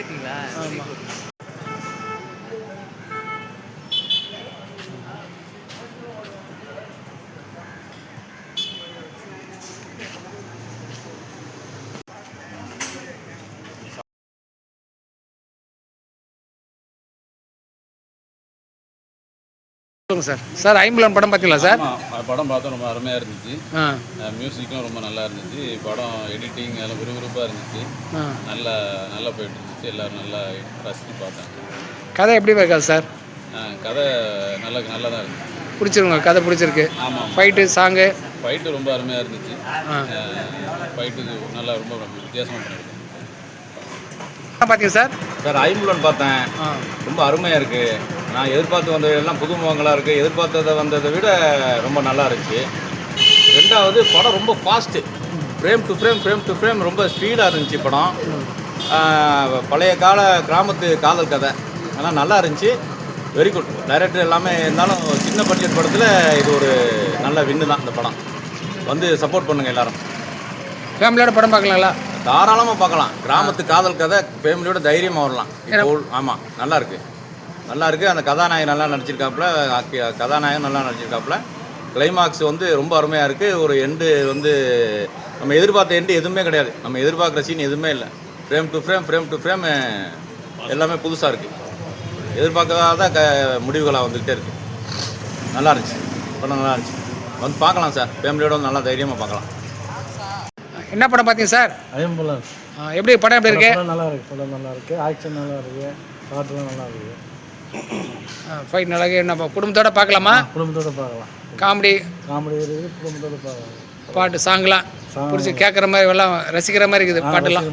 கற்றுக்கிட்டீங்களா ஆமாம் சொல்லுங்கள் sir. Sir ஐம்புலன் படம் பார்த்தீங்களா சார்? படம் பார்த்தோம் ரொம்ப அருமையாக இருந்துச்சு. மியூசிக்கும் ரொம்ப நல்லா இருந்துச்சு. படம் எடிட்டிங் எல்லாம் விறுவிறுப்பாக இருந்துச்சு. நல்லா நல்லா போயிட்டு இருந்துச்சு. எல்லோரும் நல்லா ரசித்து பார்த்தாங்க. கதை எப்படி இருக்காது சார்? ஆ, கதை நல்லா நல்லா தான் இருந்துச்சு. பிடிச்சிருங்க கதை பிடிச்சிருக்கு. ஆமாம் ஃபைட்டு சாங்கு ஃபைட்டு ரொம்ப அருமையாக இருந்துச்சு. ஆ. ஃபைட்டுக்கு நல்லா ரொம்ப வித்தியாசமாக பண்ணியிருக்கேன் பார்த்தீங்க சார்? சார் ஐம்புலன் பார்த்தேன். ஆ. ரொம்ப அருமையாக இருக்குது நான் எதிர்பார்த்து வந்தது எல்லாம் புது முகங்களாக இருக்குது எதிர்பார்த்ததை வந்ததை விட ரொம்ப நல்லா இருந்துச்சு. ரெண்டாவது படம் ரொம்ப fast frame to frame frame to frame ரொம்ப ஸ்பீடாக இருந்துச்சு படம். பழைய கால கிராமத்து காதல் கதை. அதெல்லாம் நல்லா இருந்துச்சு. வெரி குட் டைரக்டர் எல்லாமே இருந்தாலும் சின்ன பட்ஜெட் படத்தில் இது ஒரு நல்ல வின்னு தான் இந்த படம். வந்து சப்போர்ட் பண்ணுங்கள் எல்லாரும். ஃபேமிலியோட படம் பார்க்கலாங்களா தாராளமாக பார்க்கலாம். கிராமத்து காதல் கதை ஃபேமிலியோட தைரியமாக வரலாம். ஆமாம் நல்லா இருக்கு. நல்லா இருக்கு. அந்த கதாநாயகன் நல்லா நடிச்சிருக்காப்புல. கதாநாயகன் நல்லா நடிச்சிருக்காப்புல. கிளைமாக்ஸ் வந்து ரொம்ப அருமையாக இருக்குது ஒரு எண்டு வந்து நம்ம எதிர்பார்த்த எண்டு எதுவுமே கிடையாது. நம்ம எதிர்பார்க்குற சீன் எதுவுமே இல்லை. Frame to frame frame to frame எல்லாமே புதுசாக இருக்குது எதிர்பார்க்காத க முடிவுகளாக வந்துக்கிட்டே இருக்குது நல்லா இருந்துச்சு. படம் நல்லா இருந்துச்சு. வந்து பார்க்கலாம் சார். ஃபேமிலியோட வந்து நல்லா தைரியமாக பார்க்கலாம். என்ன படம் பார்த்தீங்க சார்? ஆ, எப்படி படம் எப்படி இருக்கு? நல்லா இருக்கு. படம் நல்லா இருக்கு. ஆக்ஷன் நல்லா இருக்கு. பாட்டுலாம் நல்லா இருக்கு. இருக்கு. நம்ம குடும்பத்தோட பார்க்கலாமா? குடும்பத்தோட பார்க்கலாம். காமெடி. காமெடி இருக்குது குடும்பத்தோட பார்க்கலாம். பாட்டு சாங்லாம் பிடிச்சி கேட்குற மாதிரி எல்லாம் ரசிக்கிற மாதிரி இருக்குது பாட்டெல்லாம்